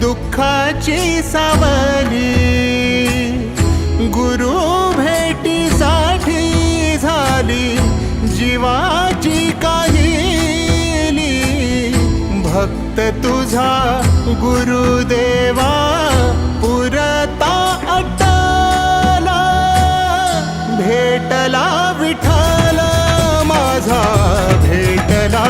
दुःखाची सावली गुरु भेटीसाठी झाली जीवाची काहिली. भक्त तुझा गुरुदेवा पुरता अट्टला भेटला विठ्ठल माझा भेटला